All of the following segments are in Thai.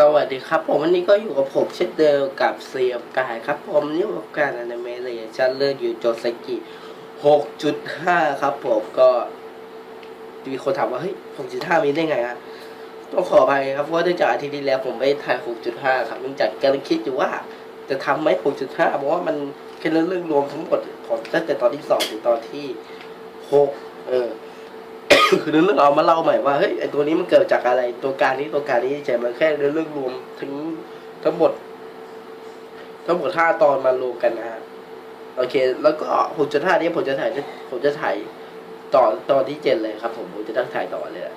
สวัสดีครับ ผมวันนี้ก็อยู่กับผมเช่นเดิมกับเซียมกายครับ ผมนี่กับการอนิเมะเลยชันเลือกอยู่โจสกิ6.5 ครับผมก็มีคนถามว่าเฮ้ย 6.5 มีได้ไงฮะต้องขออภัยครับเพราะว่าเนื่องจากอาทิตย์ที่แล้วผมไม่ถ่าย 6.5 ครับเนื่องจากกำลังคิดอยู่ว่า จะทำไหม6.5 เพราะว่ามันแค่เรื่องรวมทั้งหมดของตั้งแต่ตอนที่สองถึงตอนที่หกเออ คือเรื่องเอามาเล่าใหม่ว่าเฮ้ยไอตัวนี้มันเกิดจากอะไร ตัวการนี้ตัวการนี้ใช่มันแค่เรื่องรวมถึงทั้งหมด ทั้งหมดห้าตอนมารวมกันนะฮะโอเค แล้วก็หกจุดห้านี้ผมจะถ่ายผมจะถ่ายต่อตอนที่เจ็ดเลยครับ ผมผมจะตั้งถ่ายต่อเลยอะ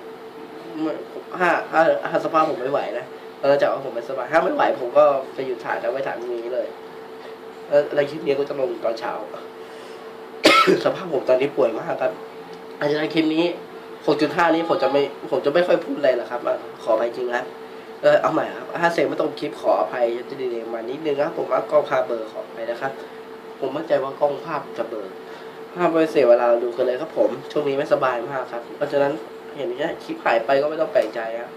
ไม่ผมห้าห้าห้าสภาพผมไม่ไหวนะเออจากว่าผมไม่สบายถ้าไม่ไหวผมก็ไปหยุดถ่ายแล้วไปถ่ายพรุ่งนี้เลยเอออะไรคลิปนี้ก็จะลงตอนเช้า สภาพผมตอนนี้ป่วยมากครับอาจจะในคลิปนี้ 6.5 นี้ผมจะไม่ผมจะไม่ค่อยพูดอะไรหรอกครับ ขออภัยจริงนะเออเอาใหม่ครับถ้าเสียงไม่ตรงคลิปขออภัยจะดีเลยมานิดนึงนะผมว่ากล้องภาพเบอร์ขออภัยนะครับ ผมมั่นใจว่ากล้องภาพจะเบลอภาพไม่เสียเวลาดูกันเลยครับ ผมช่วงนี้ไม่สบายมากครับ เพราะฉะนั้นเห็นแค่คลิปหายไปก็ไม่ต้องแปลกใจครับ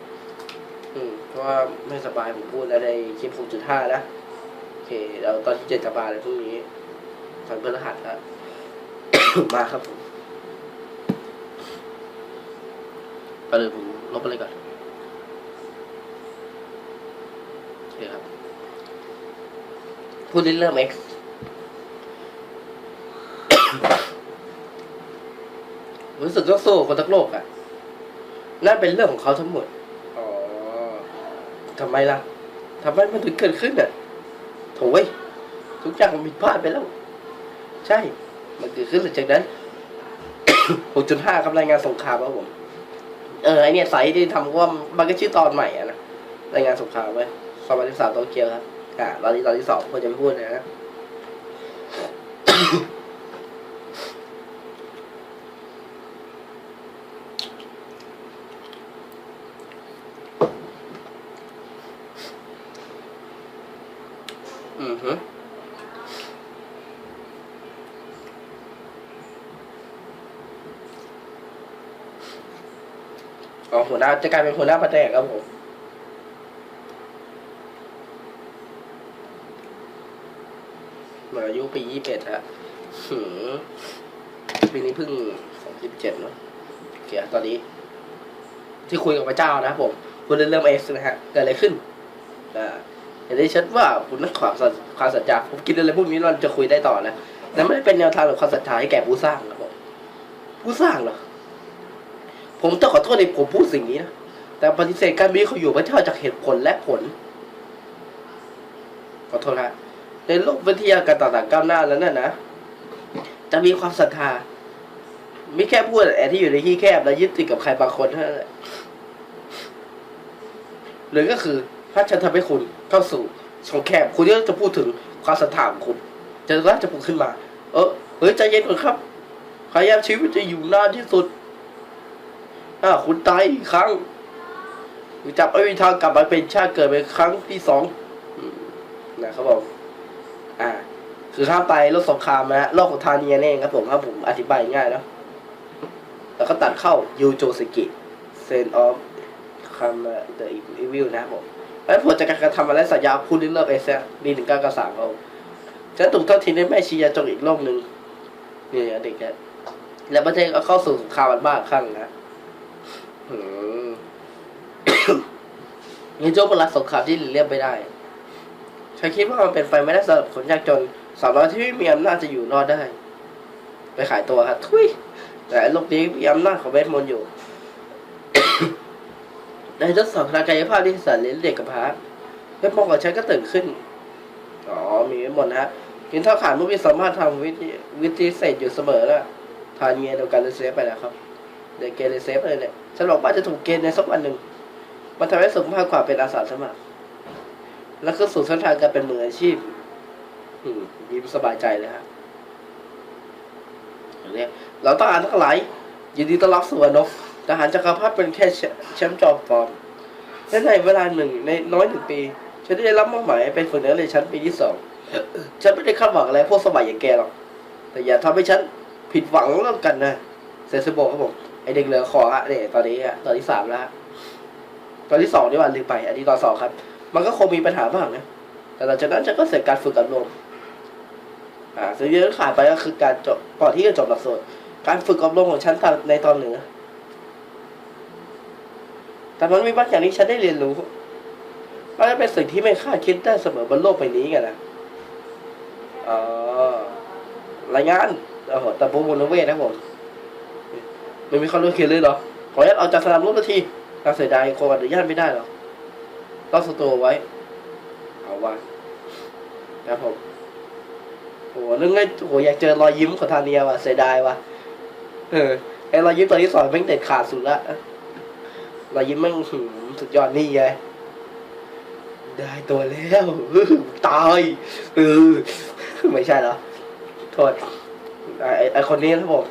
อืมเพราะว่าไม่สบายผมพูดแล้วในคลิป 6.5 นะโอเคเราตอนที่เจ็ดจะบาเลยพรุ่งนี้ตอนพฤหัสแล้วมาครับผม ก็เลยผมลบไปเลยก่อนโอเคครับพูดเรื่อง X รู้สึกต้องสู้คนทั้งโลกอะ่ะ นั่นเป็นเรื่องของเขาทั้งหมด อ๋อทำไมล่ะทำไมมันถึงเกิดขึ้นอะโถ่เว้ยทุกอย่างมันผิดพลาดไปแล้ว ใช่ มันเกิดขึ้นหลังจากนั้น 6.5ครับรายงานสงครามครับผม เออไอเนี่ยไซต์ที่ทำว่ามันก็ชื่อตอนใหม่อะนะรายงานสงครามไว้สองพันสิบสามโตเกียวครับอ่าตอนนี้ตอนที่สองควรจะไม่พูดนะ หัวหน้าจะกลายเป็นหัวหน้าประแดกครับผมมือายุปียี่สิบเอ็ดฮะหืมปีนี้เพิ่งสองสิบเจ็ดเนอะโอเคตอนนี้ ที่คุยกับพระเจ้านะครับผม คุณเริ่มเอสนะฮะเกิดอะไรขึ้นอ่าเห็นได้ชัดว่าคุณนักความสัตย์ความสัจจะผมคิดอะไรพวกนี้เราจะคุยได้ต่อนะแต่ไม่ได้เป็นแนวทางหรือความศรัทธาให้แก่ผู้สร้างนะผมผู้สร้างเหรอ ผมต้องขอโทษในผมพูดสิ่งนี้นะแต่ปฏิเสธการมีเขาอยู่พระเจ้าจากเหตุผลและผล ขอโทษนะในโลกวิทยาการต่างๆก้าวหน้าแล้วนั่นนะจะมีความศรัทธาไม่แค่พูดแต่ที่อยู่ในที่แคบและยึดติดกับใครบางคนเท่านั้นหรือก็คือถ้าฉันทำให้คุณเข้าสู่ช่องแคบ คุณก็จะพูดถึงความศรัทธาของคุณ จะรักจะพูดขึ้นมา เออเฮ้ยใจเย็นก่อนครับพยายามชีวิตจะอยู่นานที่สุด ถ้าคุณตายอีกครั้งจับไม่มีทากลับมาเป็นชาติเกิดเป็นครั้งที่สองนะครับผมอ่า คือถ้ามไปโลกสงครามนะฮะโลกของทานียนี่เองครับผมถ้าผมอธิบายง่ายนะแล้วก็ตัดเข้ายูโจสกิเซนออฟคัมเดอะอีวิลนะครับผมแล้วผลจากการกระทำอะไรสัญญาพูดเรื่องเอเซบีหนึ่งเก้ากระสามเขาจะถูกทอดทิ้งในแม่ชียาจงอีกโลกหนึ่งนี่เด็กนะแล้วประเทศก็เข้าสู่สงครามบ้าคลั่งนะ อืมนี่โจ้เป็นรักสงครามที่หลีกเลี่ยงไม่ได้ฉันคิดว่ามันเป็นไปไม่ได้สำหรับคนยากจนสาวน้อยที่ไม่มีอำนาจจะอยู่รอดได้ ไปขายตัวครับทุยแต่โลกนี้มีอำนาจของเวทมนต์อยู่ในทดสอบทางกายภาพที่สันเลี้ยงเด็กกับพระเวทมนต์ของฉันก็ตื่นขึ้นอ๋อมีเวทมนต์นะฮะกินเท่าขาดมุกมีสามารถทำวิธีวิธีเศษอยู่เสมอแล้วทานเงียเดียวกันเลยเซฟไปแล้วครับ เดี๋ยวเกณฑ์เลยเซฟเลยเนี่ยฉันบอกว่าจะถูกเกณฑ์ในสักวันหนึ่งมันทำให้สูงมากกว่าเป็นอาสาสมัคร แล้วก็สู่เส้นทางการเป็นมืออาชีพอืมยิ้มสบายใจเลยฮะอย่างนี้เราต้องอ่านทั้งหลายยินดีต้อนรับสู่อนกทหารจักรพรรดิเป็นแค่แชมป์จอมฟอร์มและในเวลาหนึ่งในน้อยหนึ่งปี ฉันได้รับมอบหมายเป็นฝึกนักเรียนชั้นปีที่สองฉันไม่ได้คาดหวังอะไรพวกสมัยอย่างแกหรอกแต่อย่าทำให้ฉันผิดหวังแล้วกันนะเซซิโบครับผม ไอเด็กเหลือขอฮะเนี่ยตอนนี้ฮะตอนที่สามแล้วตอนที่สองนี่วันลืมไป อันนี้ตอนสองครับ มันก็คงมีปัญหาบ้างนะแต่หลังจากนั้นฉันก็เสร็จการฝึกอบรมอ่าสิ่งที่ขาดไปก็คือการจบก่อนที่จะจบหลักสูตรการฝึกอบรมของฉันตอนในตอนเหนือแต่มันมีบางอย่างที่ฉันได้เรียนรู้มันเป็นสิ่งที่ไม่คาดคิดได้เสมอบนโลกใบนี้ไงนะอ๋อรายงานโอ้โหแต่ผมบุญเวทนะผม ไม่มีข้อรู้เขียนเลยเหรอ ขออนุญาตเอาจากสนามรบนาทีน่าเสียดายคงอนุญาตไม่ได้หรอต้องสตัวไว้ เอาว่าครับผมโอ้โหนึกไงโอ้โหอยากเจอรอยยิ้มของทาเนียว่ะเสียดายว่ะ เออไอรอยยิ้มตัวที่สองแม่งเด็ดขาดสุดละรอยยิ้มแม่งหืมสุดยอดนี่ไงได้ตัวแล้วตายเออไม่ใช่เหรอโทษไอไอ้คนนี้นะผม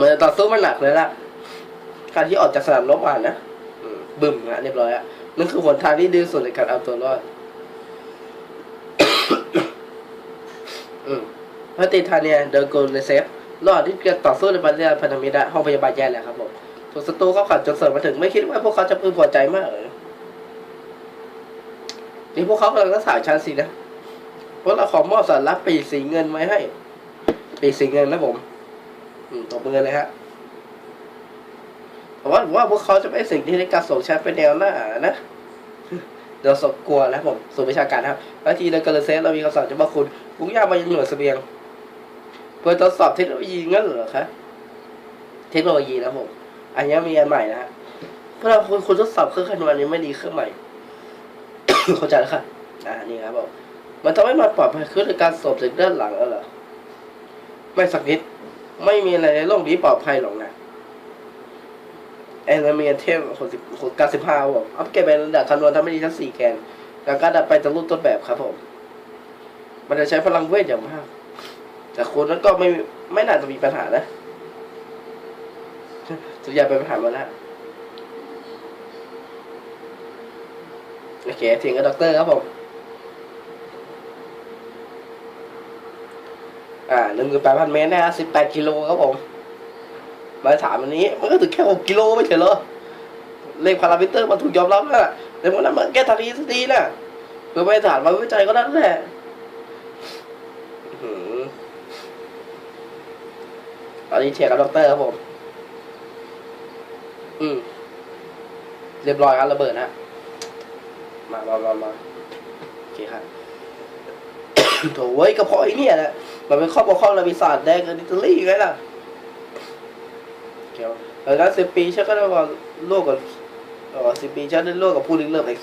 มือนต่อสู้มันหนักเลยล่ะ การที่ออกจากสนามรบมานนะบึ้มนะเรียบร้อยอะนั่นคือหนทางที่ดีที่สุดในการเอาตัวรอดพระติทาเนียเดอโกลเลเซฟรอดที่จะต่อสู้ในบรรยาพันธมิตรห้องพยาบาลแย่แล้วครับผมถูกศัตรูเขาขัดจนเสริมมาถึงไม่คิดว่าพวกเขาจะพึงพอใจมากเลยนี่พวกเขากำลังรักษาชั้นสินะเพราะเราขอมอบสารลับปีสีเงินไว้ให้ ปีสีเงินนะผม ตบมือเลยฮะผมว่าผมว่าพวกเขาจะไม่สิ่งที่ในการส่งแชทไปแนวหน้านะเดี๋ยวสกกลัวแล้วผมสู่วิชาการครับแล้วทีเดกระเซสเรามีคำสั่งจะบอกคุณพุ่งยามายังหน่วยเสบียงเพื่อทดสอบเทคโนโลยีงั้นเหรอคะเทคโนโลยีนะผมอันนี้มีอันใหม่นะฮะเพื่อเราคุณคุณทดสอบเครื่องคำนวณนี้ไม่ดีเครื่องใหม่เข้าใจแล้วค่ะอ่านี่ครับผมมันทำให้มันปลอดภัยขึ้นในการสอบจากด้านหลังแล้วเหรอไม่สักนิด ไม่มีอะไรในโลกนี้ปลอดภัยหรอกนะแอนเมียเทมหกสิบหกเก้าสิบห้าผมอัพเกรดเป็นระดับคำนวณทำให้ดีทั้งสี่แกน แล้วก็ดัดไปจากรูปต้นแบบครับผม มันจะใช้พลังเวทอย่างมาก แต่คนนั้นก็ไม่ไม่น่าจะมีปัญหานะส่วนใหญ่เป็นปัญหาหมาแล้วโอเคเถียงกับด็อกเตอร์ครับผม อ่า หนึ่งหมื่นแปดพันเมตรนะฮะสิบแปดกิโลครับผม มาถามอันนี้ มันก็ถึงแค่หกกิโลไม่ใช่เหรอเลขพารามิเตอร์มันถูกยอมรับแล้วนะแต่มันนั้นมันแก้ทารีสตีนะเพื่อไปฐานมาวิจัยก็นั่นแหละอือตอนนี้เชียร์กับด็อกเตอร์ครับผม อืม เรียบร้อยครับระเบิดนะมามามามาโอเคครับโถ่เว้ยกระเพาะไอ้เนี่ยแหละ มันเป็นข้อบกพร่องระบิศาสตร์แดงกับอิตาลีไงล่ะเกี่ยวหลังจากสิบปีฉันก็ได้มาโลกกับเออสิบปีฉันได้โลกกับผู้ลิงเริ่มเอ็ก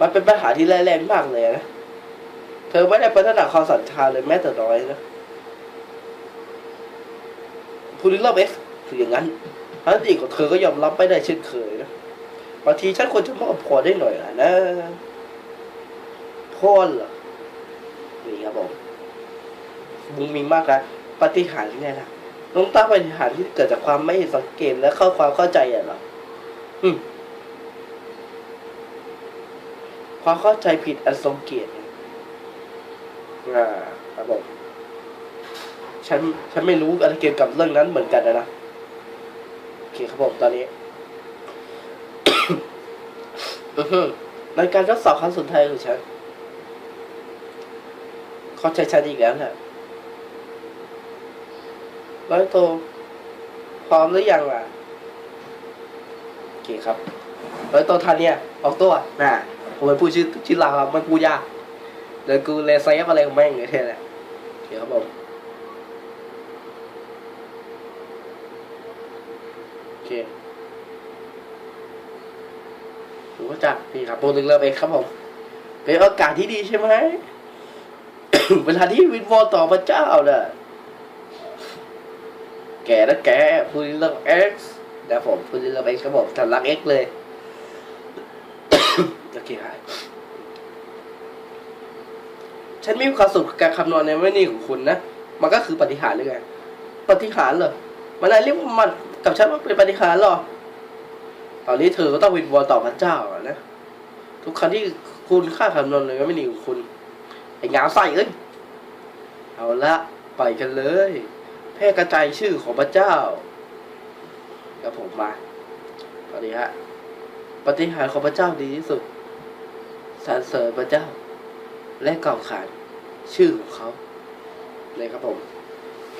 มันเป็นปัญหาที่ร้ายแรงมากเลยนะ เธอไม่ได้พัฒนาความสัมพันธ์เลยแม้แต่น้อยนะผู้ลิงเริ่มเอ็กคืออย่างนั้นทั้งที่องเธอก็ยอมรับไม่ได้เช่นเคยนะบางทีฉันควรจะมอบพรได้หน่อยนะพรเหรอ นี่ครับผมมุงมิงมากนะปฏิหารย์ไงล่ะลงตาปฏิหารที่เกิดจากความไม่สังเกตและเข้าความเข้าใจอะเหรออืมความเข้าใจผิดอันทรงเกียรติอ่าครับผมฉันฉันไม่รู้อะไรเกี่ยวกับเรื่องนั้นเหมือนกันนะนะโอเคครับผมตอนนี้ในการทดสอบครั้งสุดท้ายของฉัน เขาใจฉันอีกแล้วแหละร้อยโตพร้อมหรือยังล่ะโอเคครับร้อยโตทันเนี่ยออกตัวน่ะผมเป็นผู้ชื่อชื่อลาครับมันพูดยากเดี๋ยวกูเลเซฟอะไรของแม่งเลยแค่แหละโอเคครับผมโอเคผมก็จักนี่ครับโปรตึงเริ่มเองครับผมเป็นโอกาสที่ดีใช่ไหม เวลาที่วินวอลต่อพระเจ้าน่ะแกนะแกพูดเรื่อง X นะผมพูดเรื่อง X ครับผมทำรัก X เลยโอเคครับฉันมีความสุขกับการคำนวณในวินี่ของคุณนะมันก็คือปฏิหารหรือไงปฏิหารเหรอมันอะไรเรียกมันกับฉันว่าเป็นปฏิหารหรอตอนนี้เธอก็ต้องวินวอลต่อพระเจ้านะทุกครั้งที่คุณค่าคำนวณในวินี่ของคุณ งามใส่เอ้ยเอาละไปกันเลย แพร่กระจายชื่อของพระเจ้ากับผมมาสวัสดีฮะปฏิหารของพระเจ้าดีที่สุดสรรเสริญพระเจ้า และกล่าวขานชื่อของเขาเลยครับผม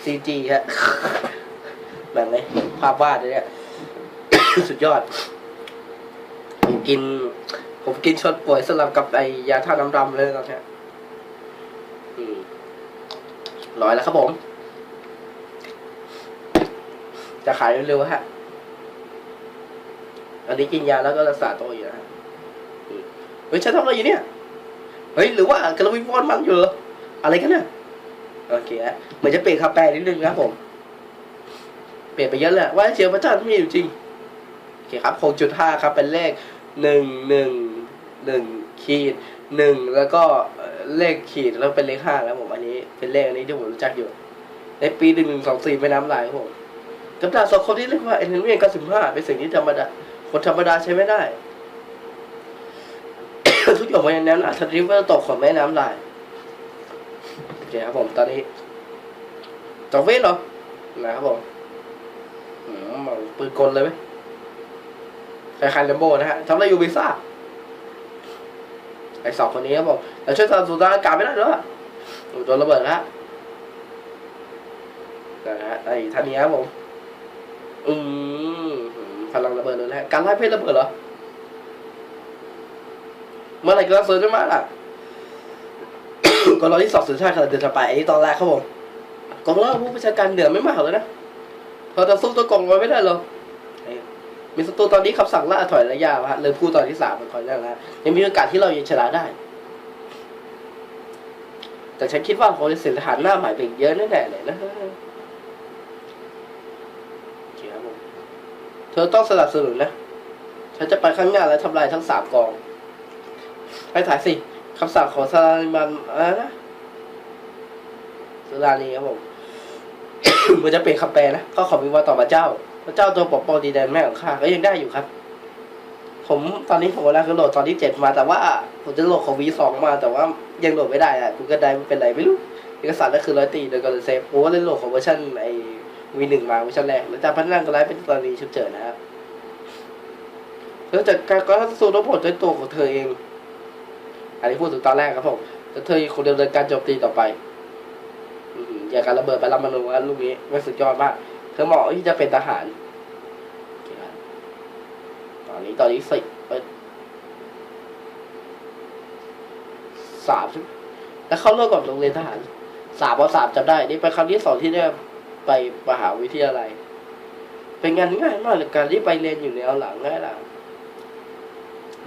ซีจีฮะแบบนี้ภาพวาดเลยเนี่ยสุดยอดผมกิน ผมกินชดป่วยสลับกับไอยาท่าน้ำดำเลยตอนนี้ยอืม ร้อยแล้วครับผม จะขายเร็วๆฮะ อันนี้กินยาแล้วก็รักษาตัวอยู่นะฮะเฮ้ยฉันทำอะไรอยู่เนี่ย เฮ้ย หรือว่ากำลังวิงวอนมันอยู่หรออะไรกันเนี่ยโอเคฮะเหมือนจะเปลี่ยนคำแปลนิดนึงนะครับผม เปลี่ยนไปเยอะเลยว่าเชื้อพระเจ้าที่มีอยู่จริง โอเคครับหกจุดห้าครับ เป็นเลขหนึ่งหนึ่งหนึ่งขีดหนึ่งแล้วก็เอ่อเลขขีดแล้วเป็นเลขห้าแล้วผมอันนี้ เป็นเลขอันนี้ที่ผมรู้จักอยู่ ในปีหนึ่งหนึ่งสองสี่ไม่น้ำลายผมกำลังสองคนที่เรียกว่าเอ็นเวียนเก้าสิบห้าเป็นสิ่งที่ธรรมดาคนธรรมดาใช้ไม่ได้ ทุกอย่างมันแนวหน้าสตรีเวอร์ตกของแม่น้ำลายโอเคครับผมตอนนี้จองเวทเหรอนะครับผมมาปืนกลเลยไหมคล้ายๆแลมโบนะฮะทำอะไรอยู่พิซ่าไอสองคนนี้ครับผมแต่ช่วยสนับสนุนทางอากาศไม่ได้หรอ โดนระเบิดแล้วฮะนะฮะไอ้ท่านนี้ครับผมอืมพลังระเบิดเลยนะฮะการไล่เพชรระเบิดเหรอ เมื่อไหร่ก็เซิร์ชมาล่ะก็รอที่สอบสุดท้ายค่ะเดือนถัดไปไอ้ตอนแรกครับผมกองเล่าผู้ประชาการเหนือไม่มากเลยนะพอจะสู้ตัวกองไว้ไม่ได้หรอกมีศัตรูตอนนี้คำสั่งล่าถอยระยะฮะเลยพูดตอนที่สามมันคอยได้แล้วยังมีโอกาสที่เรายังชนะได้ แต่ฉันคิดว่าคงจะสียทหารหน้าใหม่ไปอีกเยอะแน่ๆเลยนะเคครับผมเธอต้องสนับสนุนนะ ฉันจะไปข้างหน้าและทำลายทั้งสามกอง ไปถ่ายสิคำสั่งของสลานิมันอะไรนะสลานีครับผมมันจะเป็นคำแปลนะ ก็ขอวิงวอนต่อพระเจ้า พระเจ้าตัวปกป้องดีแดนแม่ของข้าก็ยังได้อยู่ครับ ผมตอนนี้ผมกำลังจะโหลดตอนที่เจ็ดมา แต่ว่าผมจะโหลดของวีสองมาแต่ว่า ยังโหลดไม่ได้อะกูก็ได้ไม่เป็นไรไม่รู้เอกสารก็คือร้อยตีโดยการเซฟผมก็เลยโหลดของเวอร์ชันไอวีหนึ่งมาเวอร์ชันแรกแล้วจากพัฒนาก็ไลฟ์เป็นตอนนี้ฉุกเฉินนะครับเธอจัดการก็สู้รบผลด้วยตัวของเธอเอง อันนี้พูดถึงตอนแรกครับผมแต่เธอคงเนินการโจมตีต่อไปอืมอย่าการระเบิดไปรับมนูว่าลูกนี้ไม่สุดยอดมาก เธอเหมาะที่จะเป็นทหาร ตอนนี้ตอนนี้สิเอ้ย สามใช่ไหมแล้วเข้าเรื่องก่อนโรงเรียนทหารสามพอสามจำได้ นี่เป็นครั้งที่สองที่ได้ไปมหาวิทยาลัย เป็นงานง่ายมากเลยการที่ไปเรียนอยู่แนวหลังง่ายหลัง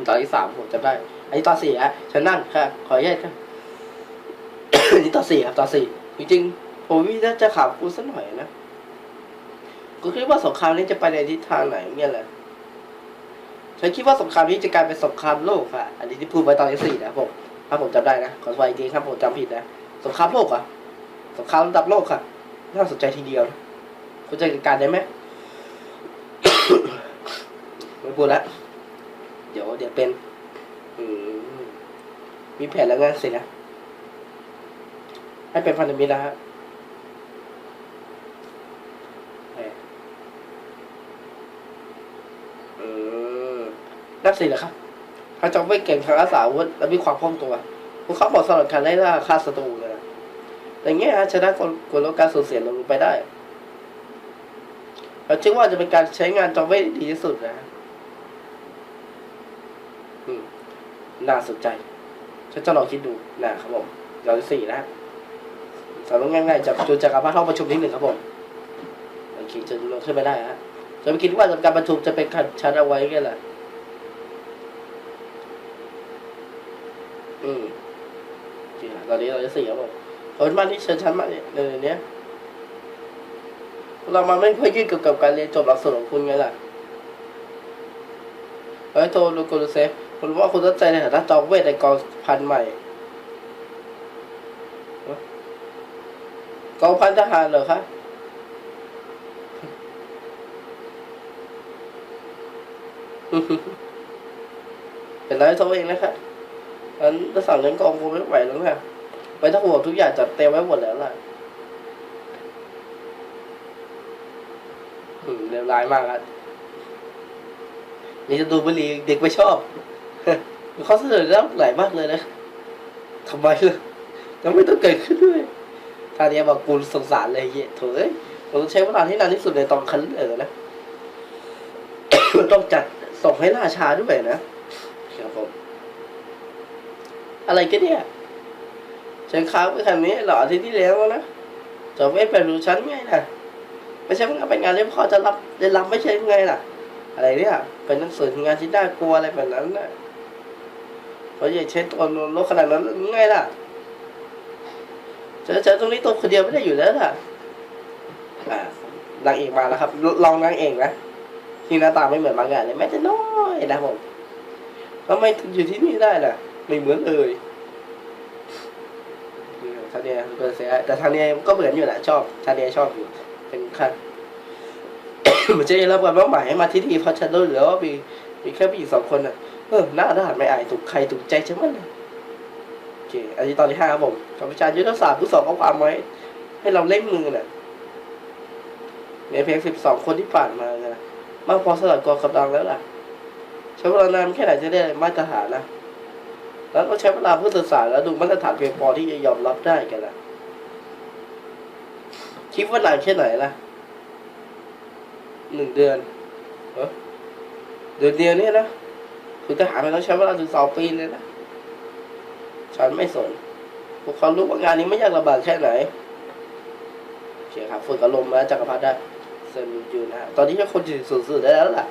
ตอนที่สามผมจำได้ อันนี้ตอนสี่ฮะฉันนั่งค่ะ ขออนุญาตค่ะอันนี้ตอนสี่ครับตอนสี่จริงๆผมวิจะจะข่าวกูสักหน่อยนะกูคิดว่าสงครามนี้จะไปในทิศทางไหนเนี่ยแหละฉันคิดว่าสงครามนี้จะกลายเป็นสงครามโลกค่ะ อันนี้ที่พูดไว้ตอนที่สี่นะผม ถ้าผมจำได้นะขอสวัสดีครับผมจำผิดนะสงครามโลกอะสงครามระดับโลกค่ะน่าสนใจทีเดียวนะคุณจะจัดการได้ไหมไม่พูดละเดี๋ยวเดี๋ยวเป็นมีแผนแล้วงานเสร็จนะให้เป็นพันธมิตรนะฮะแหมอืมนักสิเหรอครับ เขาจะไม่เก่งทางอาสาวุธและมีความคล่องตัวพวกเขาบอกสำหรับการไล่ล่าฆ่าศัตรูเลยนะแต่เงี้ยชนะคนกลดการสูญเสียลงไปได้เราเชื่อว่าจะเป็นการใช้งานจอมเวทดีที่สุดนะน่าสนใจฉันจะลองคิดดูนะครับผมยอนสี่นะสำหรับง่ายๆจากจูจากการห้องประชุมที่หนึ่งครับผมโอเคจะลงขึ้นไม่ได้ฮะจะไม่คิดว่าการประชุมจะเป็นขัดชันเอาไว้แค่ไหน อืมโอเคตอนนี้เราจะสี่ครับผมขอบคุณมากที่เชิญฉันมาเนี่ยในเนี้ย เรามาไม่ค่อยยืดเกี่ยวกับการเรียนจบหลักสูตรของคุณไงล่ะเฮ้ยโทรลูกลูเซฟคุณว่าคุณตั้งใจในฐานะจอมเวทในกองพันใหม่กองพันทหารเหรอคะเป็นไรโทรเองนะครั บอันจะสั่งเงินกองคงไม่ไหวแล้วค่ะไปทั้งหมดทุกอย่างจัดเตรียมไว้หมดแล้วล่ะอืมเรียบร้อยมากครับนี่จะดูบุหรี่เด็กไม่ชอบเขาเสนอเรื่องหลายมากเลยนะทำไมล่ะยังไม่ต้องเกิดขึ้นด้วยท่าเนียบอกกูสงสารเลยเหี้ยโถ่เอ้ยผมต้องใช้เวลาที่นานที่สุดในตอนคันเออนะ ต้องจัดส่งให้ล่าชาด้วยนะ อะไรกันเนี่ย ฉันค้างไปคันนี้หรออาทิตย์ที่แล้วนะจะไม่เป็นรู้ฉันไงนะไม่ใช่เพิ่งเป็นงานเล่มพอจะรับได้รับไม่ใช่ไงล่ะ อะไรเนี่ย เป็นหนังสืองานที่น่ากลัวอะไรแบบนั้นนะเพราะอย่าใช้ตัวนนรถขนาดนั้นไงล่ะเจอเจอตรงนี้ตัวคนเดียวไม่ได้อยู่แล้วล่ะอ่านางเอกมาแล้วครับ ลองนางเอกนะที่หน้าตาไม่เหมือนมังงะเลยแม้แต่น้อยนะผมทำไมถึงอยู่ที่นี่ได้ล่ะ ไม่เหมือนเลยทาเนียเบอร์เซียแต่ทาเนียก็เหมือนอยู่แหละชอบทาเนียชอบอยู่ เป็นขั้นเหมือนจะได้รับการมอบหมายให้มาที่นี่เพราะฉันรู้อยู่แล้วว่ามีมีแค่ผู้หญิงสองคนน่ะเออหน้าด้านไม่อายถูกใครถูกใจใช่ไหมโอเค อันนี้ตอนที่ห้าครับผมกับวิชายุทธศาสตร์ผู้สองข้อความไว้ให้เราเล่นมือน่ะในเพียงสิบสองคนที่ผ่านมาไงล่ะมากพอสลัดกองกำลังแล้วล่ะใช้เวลานานแค่ไหนจะได้มาตรฐานนะ แล้วก็ใช้เวลาเพื่อศึกษาแล้วดูมาตรฐานเพียงพอที่จะยอมรับได้กันละคิดว่านานแค่ไหนล่ะหนึ่งเดือนเออเดือนเดียวเนี่ยนะคือทหารมันต้องใช้เวลาถึงสองปีเลยนะฉันไม่สนพวกเขารู้ว่างานนี้ไม่ยากลำบากแค่ไหนโอเคครับฝึกอารมณ์มาจักรพรรดิได้เซนยูนะตอนนี้ก็คนถึงสูงสุดได้แล้วล่ะ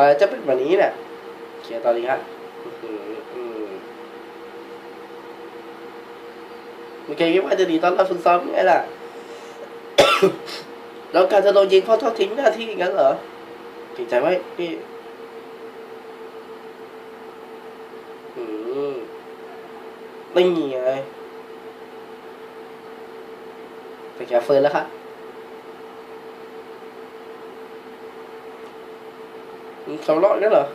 ไปจะเป็นแบบนี้เนี่ยโอเคตอนนี้ครับมโอเคคิดว่าจะดีตอนเราฝึกซ้อมไงล่ะ แล้วการจะโดนยิงเพราะทอดทิ้งหน้าที่งั้นเหรอเก่งใจไว้พี่อืมไม่มีไงไปแกเฟิร์นแล้วครับมึง เขาเลาะนั่นเหรอ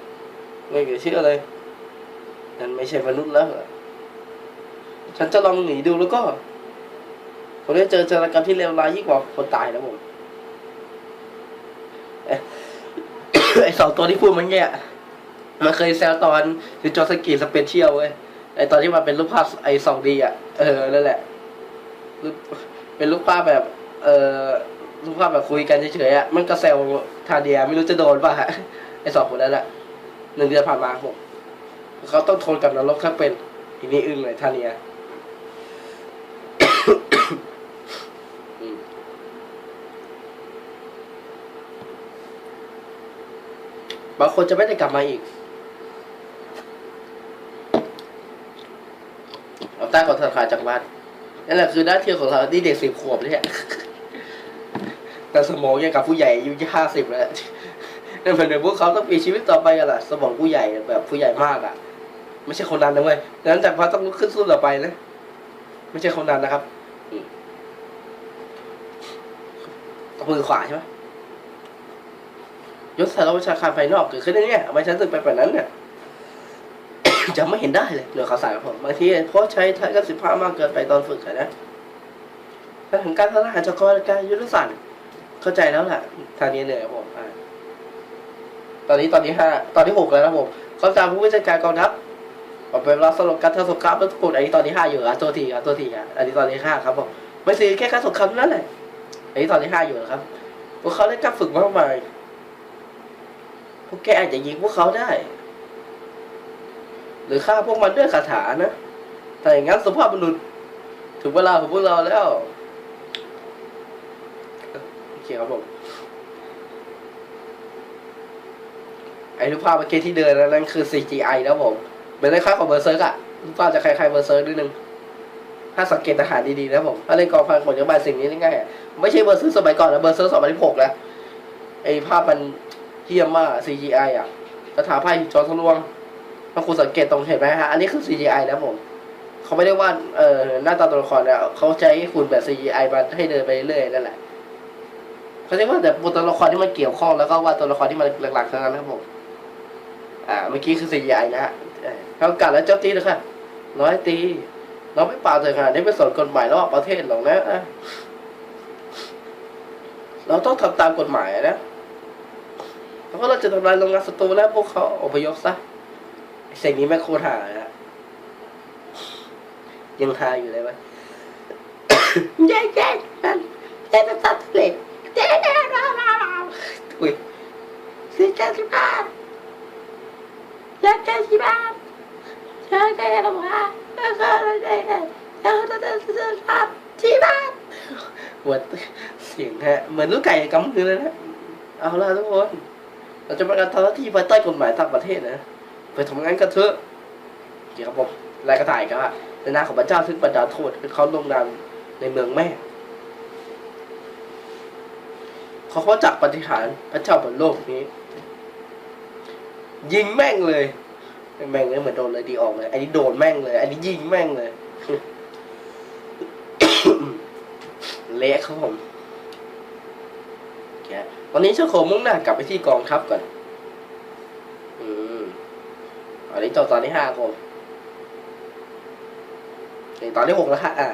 ไม่เกี่ยวเชื่อเลยนั่นไม่ใช่มนุษย์แล้วฉันจะลองหนีดูแล้วก็ผมได้เจอจรกรรมที่เลวร้ายยิ่งกว่าคนตายนะผมเอ๊ะไอสองตัวที่พูดมันเนี่มันเคยแซวตอนคือจอสกีสเปเชียลเว้ยไอตอนที่มันเป็นรูปภาพไอสองดีอะ เออนั่นแหละรูปเป็นรูปภาพแบบ เออรูปภาพแบบคุยกันเฉยๆอะมันก็แซวทาเดียไม่รู้จะโดนป่ะ ไอสองคนนั้นแหละหนึ่งเดือนผ่านมาผมเขาต้องทนกับนรกถ้าเป็นทีนี้อึ้งเลยท่านเนียบางคนจะไม่ได้กลับมาอีก เอาใต้ของธนาคารจากบ้านนั่นแหละคือหน้าที่ของเราที่เด็กสิบขวบเนี่ยแต่สมองยังกับผู้ใหญ่อายุห้าสิบแล้ว นั่นเหมือนเดี๋ยวพวกเขาต้องมีชีวิตต่อไปกันล่ะ สมองผู้ใหญ่แบบผู้ใหญ่มากอะ ไม่ใช่คนนั้นนะเว้ยดังนั้นจากพระต้องลุกขึ้นสู้ต่อไปนะ ไม่ใช่คนนั้นนะครับมือขวาใช่ไหมยศสารวัชาการภายนอกเกิดขึ้นได้เนี่ยทำไมฉันถึงไปแบบนั้นเนี่ยจะไม่เห็นได้เลยเหนือข่าวสารของผมบางทีเพราะใช้ทัศนสิบห้ามากเกินไปตอนฝึกนะถ้าถึงการทหารจากรการยุทธศาสตร์เข้าใจแล้วแหละทางนี้เหนื่อยผมอ่า ตอนนี้ตอนที่ห้าตอนที่หกแล้วนะผมเขาตามผู้บัญชาการกองทัพผมเป็นรับสรุปการทำสงครามแล้วทุกคนอันนี้ตอนที่ห้าอยู่อะตัวทีอะตัวทีอะอันนี้ตอนที่ห้าครับผมไม่สิแค่การสงครามนั่นแหละอันนี้ตอนที่ห้าอยู่นะครับพวกเขาได้กลับฝึกมากมายพวกแกอาจจะยิงพวกเขาได้ หรือฆ่าพวกมันด้วยคาถานะแต่อย่างนั้นสภาพบุรุษถึงเวลาของพวกเราแล้วโอเคครับผม ไอ้รูปภาพเมื่อกี้ที่เดินนั่นคือ CGI นะผมเป็นคล้าของเบอร์เซิร์กอะรูปภาพจะคล้ายๆเบอร์เซิร์กนิดนึง ถ้าสังเกตทหารดีๆนะผมถ้าเล่นกองพันผมจะบายสิ่งนี้ง่ายๆไม่ใช่เบอร์เซิร์กสมัยก่อนนะเบอร์เซิร์กสองพันสิบหกแล้วไอ้ภาพมันเทียมมาก CGI อะคาถาไพ่จอทะลวงถ้าคุณสังเกตตรงเห็นไหมฮะอันนี้คือ CGI นะผมเขาไม่ได้วาดเอ่อหน้าตาตัวละครเนี่ยเขาใช้หุ่นแบบ CGI มาให้เดินไปเรื่อยนั่นแหละเขาเรียกว่าแต่ตัวละครที่มันเกี่ยวข้องแล้วก็ว่าตัวละครที่มันหลักๆเท่านั้นนะครับผม อ่าเมื่อกี้คือ CGI นะฮะเขากัดแล้วเจ้าตีเลยค่ะร้อยตี เราไม่ป่าเลยขนาดนี้ไปสอนกฎหมายระหว่างประเทศหรอกนะเราต้องทำตามกฎหมายนะแล้วก็เราจะทำลายโรงงานศัตรูแล้วพวกเขาอพยพซะสิ่งนี้แม่โคตรหาอะยังหาอยู่เลยวะเย้เย้มันเย้เป็นสัตว์เล็กเย้เย้ราราราถุยสี่เจ็ดสิบ้า เจ็ดเจ็ดสิบ้าเจ็ดเจ็ดสิบห้าแล้วก็เจ็ดเจ็ดแล้วก็จ็ดเจ็ดสิบห้าที่บ้านหัวเสียงฮะเหมือนลูกไก่กำมือเลยนะเอาละทุกคน เราจะประกันทำหน้าที่ภายใต้กฎหมายต่างประเทศนะไปทำงานกันเถอะโอเคครับผมรายกระถ่ายครับในนามของพระเจ้าซึ่งบรรดาโทษเขาลงนามในเมืองแม่เขาเขาจักปฏิหารพระเจ้าบนโลกนี้ ยิงแม่งเลย แม่งเลยเหมือนโดนเลยดีออกเลย อันนี้โดนแม่งเลย อันนี้ยิงแม่งเลย เละครับผมโอเควันนี้เจ้าโคมุ่งหน้ากลับไปที่กองทัพก่อน อืมอันนี้จบตอนที่ห้าครับผมนี่ตอนที่หกแล้วฮะอ่า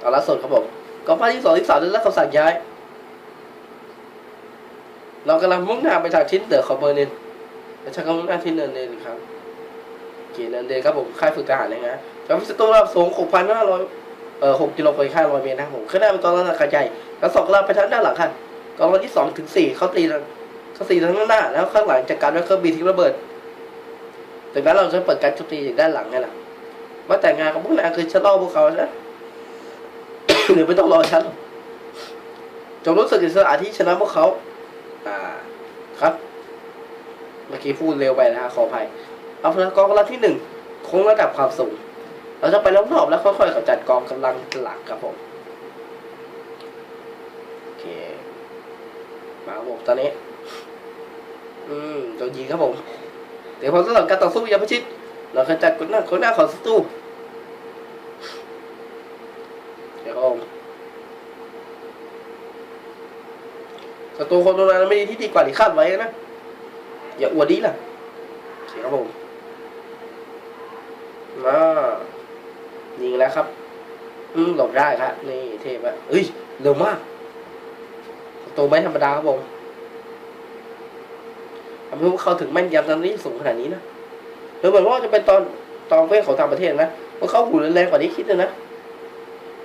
ตอนล่าสุดครับผมกองทัพที่สองที่สามได้รับคำสั่งย้าย เรากำลังมุ่งหน้าไปทางทิศเหนือของเบอร์ลิน และฉันก็มุ่งหน้าที่เนินเดนครับโอเคเนินเดนครับผมค่ายฝึกทหารเลยนะจอมพิสตูรับสูงหกพันห้าร้อยเอ่อหกกิโลไปค่าร้อยเมตรนะครับผมข้างหน้าเป็นกองรัฐขนาดใหญ่แล้วสองกำลังไปทางด้านหลังค่ะกองรัฐที่สองถึงสี่เขาตีทางเขาตีทางด้านหน้า แล้วข้างหลังจัดการด้วยเครื่องบินทิ้งระเบิดจากนั้นเราจะเปิดการโจมตีจากด้านหลังไงล่ะว่าแต่งานของพวกนายคือฉันล่อพวกเขานะหรือไม่ต้องรอฉันหรอกจงรู้สึกอิสระที่ชนะพวกเขา อ่า ครับ มื่อกี้พูดเร็วไปนะฮะขออภัยเอาพลังกองกำลังที่หนึ่งคงระดับความสูง เราจะไปรอบๆแล้วค่อยๆกำจัดกองกำลังหลักครับผมโอเคมาผมตอนนี้ อืมโดนยิงครับผมเดี๋ยวพอสำหรับการต่อสู้อยาพิชิต เราขจัดคนหน้าคนหน้าของศัตรูเดี๋ยวผมศัตรูคนตรงนั้นไม่ดีที่ดีกว่าที่คาดไว้นะ อย่าอวดดีล่ะโอเคครับผมมายิงแล้วครับ อืมหลบได้ครับนี่เทพอะเอ้ยเร็วมากศัตรูไม่ธรรมดาครับผมทำให้พวกเขาถึงแม่นยำตอนนี้สูงขนาดนี้นะหรือเหมือนว่าจะเป็นตอนตอนเพื่อนของต่างประเทศนะพวกเขาหูรุนแรงกว่านี้คิดเลยนะ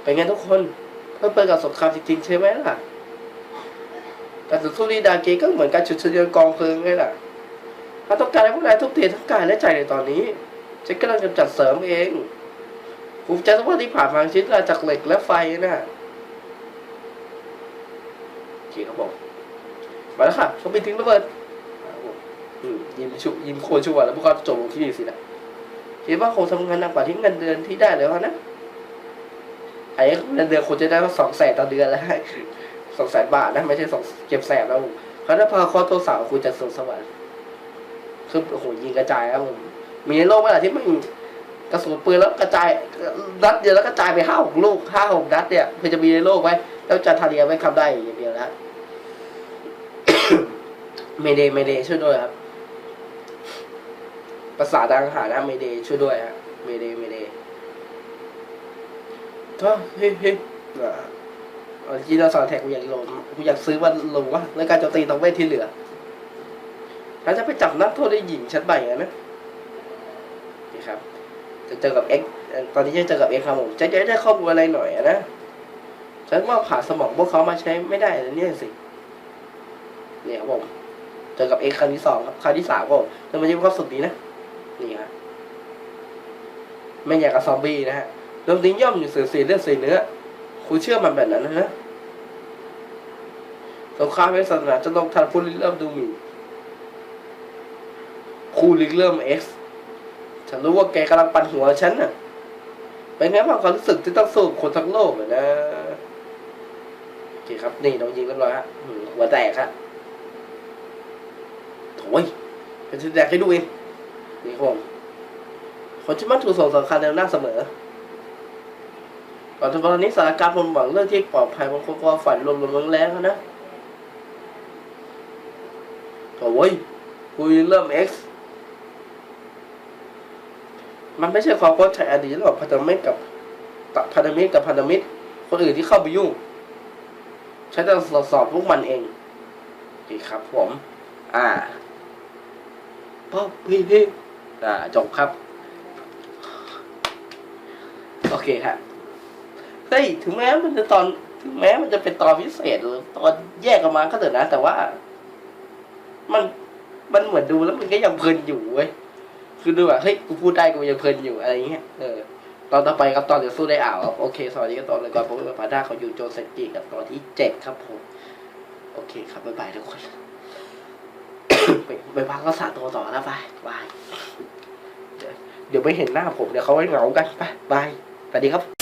เป็นไงทุกคนเพื่อเปิดกับสงครามจริงๆใช่ไหมล่ะ การต่อสู้นีดาเกก็เหมือนการจุดเชื้อกองเพลิงไงล่ะ ถ้าต้องการให้พวกนายทุบเททั้งกายและใจในตอนนี้ ฉันกำลังจะจัดเสริมเองภูมิใจทุกวันที่ผ่านมาชิ้นมาจากเหล็กและไฟนะโอเคครับผมมาแล้วค่ะเขาไปทิ้งระเบิดยิ้มชุยิ้มโคชัวแล้วพวกเขาจบลงที่นี่สินะคิดว่าคงทำงานหนักกว่าที่เงินเดือนที่ได้แล้วนะไอ้เงินเดือนคงจะได้มาสองแสนต่อเดือนแล้วสองแสนบาทนะไม่ใช่สองเก็บแสนแล้วเขาถ้าพาคอตัวสาวคุณจะสงสวรรค์ คือโอ้โหยิงกระจายครับผมมีในโลกไหมล่ะที่มันกระสุนปืนแล้วกระจายนัดเดียวแล้วกระจายไปห้าหกลูกห้าหกนัดเนี่ยคือจะมีในโลกไหมแล้วจะทาเรียไม่ทำได้อย่างเดียวนะเมเดเมเดช่วยด้วยครับภาษาทางทหารนะเมเดช่วยด้วยฮะเมเดเมเดก็เฮ้ยเฮ้ยอ่าเอจีนเราสอนแท็กกูอยากโหลดกูอยากซื้อมันลงว่าแล้วการโจมตีต้องเวทที่เหลือ ถ้าจะไปจับนักโทษได้หญิงชั้นใหม่นะนี่ครับ จะเจอกับเอ็กตอนนี้จะเจอกับเอ็กครับผมจะได้ข้อมูลอะไรหน่อยนะฉันว่าผ่าสมองพวกเขามาใช้ไม่ได้แล้วเนี่ยสิเนี่ยครับผมเจอกับเอ็กครั้งที่สองครับครั้งที่สามก็แล้วมันจะมีความสุขดีนะนี่ฮะไม่อยากกับซอมบี้นะฮะเรื่องนี้ย่อมอยู่เสือสีเลือดสีเนื้อคุณเชื่อมันแบบนั้นนะฮะสงครามในศาสนาจะลงทันผู้ริเริ่มดูหมิ่น ครูริเริ่มเอ็กซ์ฉันรู้ว่าแกกำลังปั่นหัวฉันน่ะ เป็นไงบ้างความรู้สึกที่ต้องสู้คนทั้งโลกอะนะโอเคครับ นี่น้องยิงเรียบร้อยฮะหัวแตกฮะโถ่ยเป็นแตกให้ดูเองนี่ครับผมคนที่มักถูกส่งสำคัญในหน้าเสมอปัจจุบันนี้สถานการณ์บนหวังเรื่องที่ปลอดภัยบางคนก็ฝันรวมรวมแรงๆนะโอ้ยคุยเริ่ม X มันไม่ใช่ความเข้าใจอดีตหรอกพัฒนาไม่กับพันธมิตรกับพันธมิตร คนอื่นที่เข้าไปยุ่งฉันจะตรวจสอบพวกมันเองโอเคครับผม อ่าป๊อปพี่พี่อ่าจบครับ โอเคฮะเฮ้ยถึงแม้มันจะตอน ถึงแม้มันจะเป็นตอนพิเศษหรือตอนแยกออกมาก็เถอะนะ แต่ว่า มันมันเหมือนดูแล้วมันก็ยังเพลินอยู่เว้ย คือดูแบบเฮ้ยกูพูดได้กูยังเพลินอยู่อะไรเงี้ยเออตอนต่อไปครับตอนจะสู้ได้อ่าวครับโอเคสวัสดีครับตอนเลยก่อนผมเป็นพาด้าเขาอยู่โจเซกิกับตอนที่เจ็ดครับผมโอเคครับบ๊ายบายทุกคนไปไปพักรักษาตัวต่อนะไปบายบายเดี๋ยวเดี๋ยวไม่เห็นหน้าผมเดี๋ยวเขาให้เหงากันไปบายสวัสดีครับ